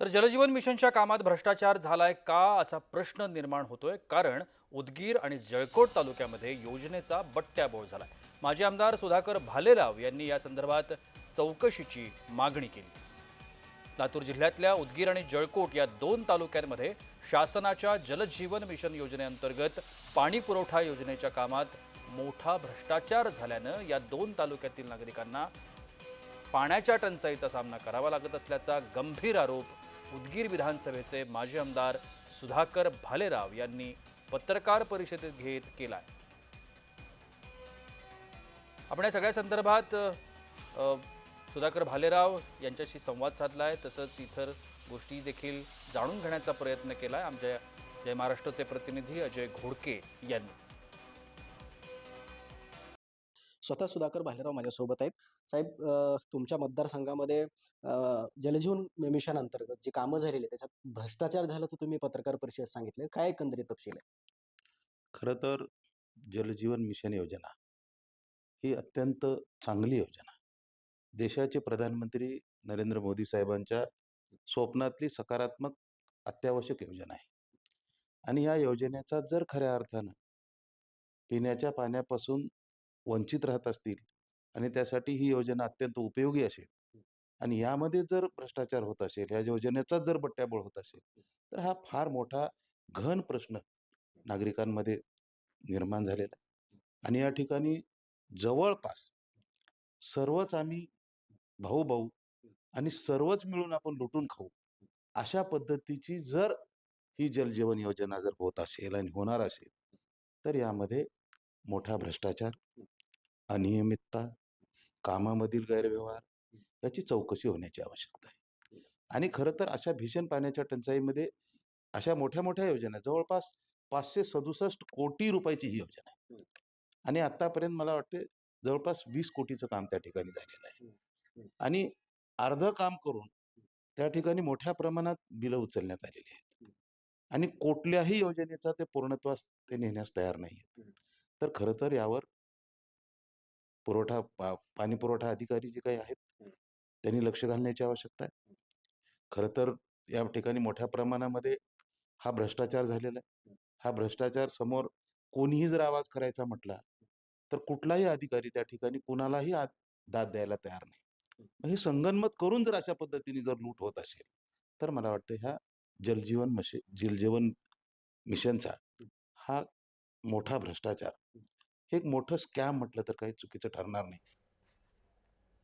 तर जलजीवन मिशनच्या कामात भ्रष्टाचार झालाय का असा प्रश्न निर्माण होतोय कारण उदगीर आणि जळकोट तालुक्यामध्ये योजनेचा बट्ट्याबोळ झालाय. माजी आमदार सुधाकर भालेराव यांनी या संदर्भात चौकशीची मागणी केली. लातूर जिल्ह्यातल्या उदगीर आणि जळकोट या दोन तालुक्यांमध्ये शासनाच्या जलजीवन मिशन योजनेअंतर्गत पाणी पुरवठा योजनेच्या कामात मोठा भ्रष्टाचार झाल्यानं या दोन तालुक्यातील नागरिकांना पाण्याच्या टंचाईचा सामना करावा लागत असल्याचा गंभीर आरोप उदगीर विधानसभेचे माजी आमदार सुधाकर भालेराव यांनी पत्रकार परिषदेत घेत केला आपण या सगळ्या संदर्भात सुधाकर भालेराव यांच्याशी संवाद साधला आहे तसंच इतर गोष्टी देखील जाणून घेण्याचा प्रयत्न केला आहे आमच्या जय महाराष्ट्राचे प्रतिनिधी अजय घोडके यांनी. स्वतः सुधाकर भालेराव माझ्यासोबत आहेत. साहेब तुमच्या मतदारसंघामध्ये जलजीवन मिशन अंतर्गत जी कामं झालेली आहेत त्याच्यात भ्रष्टाचार झाल्याचं तुम्ही पत्रकार परिषदेत सांगितले. काय एकंदरीत तपशील आहे? खरं तर जलजीवन मिशन योजना ही अत्यंत चांगली योजना. देशाचे प्रधानमंत्री नरेंद्र मोदी साहेबांच्या स्वप्नातली सकारात्मक अत्यावश्यक योजना आहे. आणि या योजनेचा जर खऱ्या अर्थानं पिण्याच्या पाण्यापासून वंचित राहत असतील आणि त्यासाठी ही योजना अत्यंत उपयोगी असेल. आणि यामध्ये जर भ्रष्टाचार होत असेल या योजनेचा जर बट्ट्याबोळ होत असेल तर हा फार मोठा घन प्रश्न नागरिकांमध्ये निर्माण झालेला आहे. आणि या ठिकाणी जवळपास सर्वच आम्ही भाऊ भाऊ आणि सर्वच मिळून आपण लुटून खाऊ अशा पद्धतीची जर ही जलजीवन योजना जर होत असेल आणि होणार असेल तर यामध्ये मोठा भ्रष्टाचार अनियमितता कामामधील गैरव्यवहार याची चौकशी होण्याची आवश्यकता आहे. आणि खरं तर अशा भीषण पाण्याच्या टंचाईमध्ये अशा मोठ्या मोठ्या योजना जवळपास पाचशे सदुसष्ट कोटी रुपयाची ही योजना आहे. आणि आतापर्यंत मला वाटते जवळपास वीस कोटीचं काम त्या ठिकाणी झालेलं आहे. आणि अर्ध काम करून त्या ठिकाणी मोठ्या प्रमाणात बिलं उचलण्यात आलेली आहेत. आणि कुठल्याही योजनेचा ते पूर्णत्वास ते नेण्यास तयार नाही आहेत. तर खरं तर यावर पुरवठा पा- पाणी पुरवठा अधिकारी जे काही आहेत त्यांनी लक्ष घालण्याची आवश्यकता आहे. खरं तर या ठिकाणी मोठ्या प्रमाणामध्ये हा भ्रष्टाचार झालेला आहे. हा. भ्रष्टाचार समोर कोणीही जर आवाज करायचा म्हटला तर कुठलाही अधिकारी त्या ठिकाणी कुणालाही दाद द्यायला तयार नाही. हे. संगनमत करून जर अशा पद्धतीने जर लूट होत असेल तर मला वाटतं ह्या जलजीवन मशे जलजीवन मिशनचा हा. मोठा भ्रष्टाचार हे एक मोठं स्कॅम म्हटलं तर काही चुकीचं ठरणार नाही.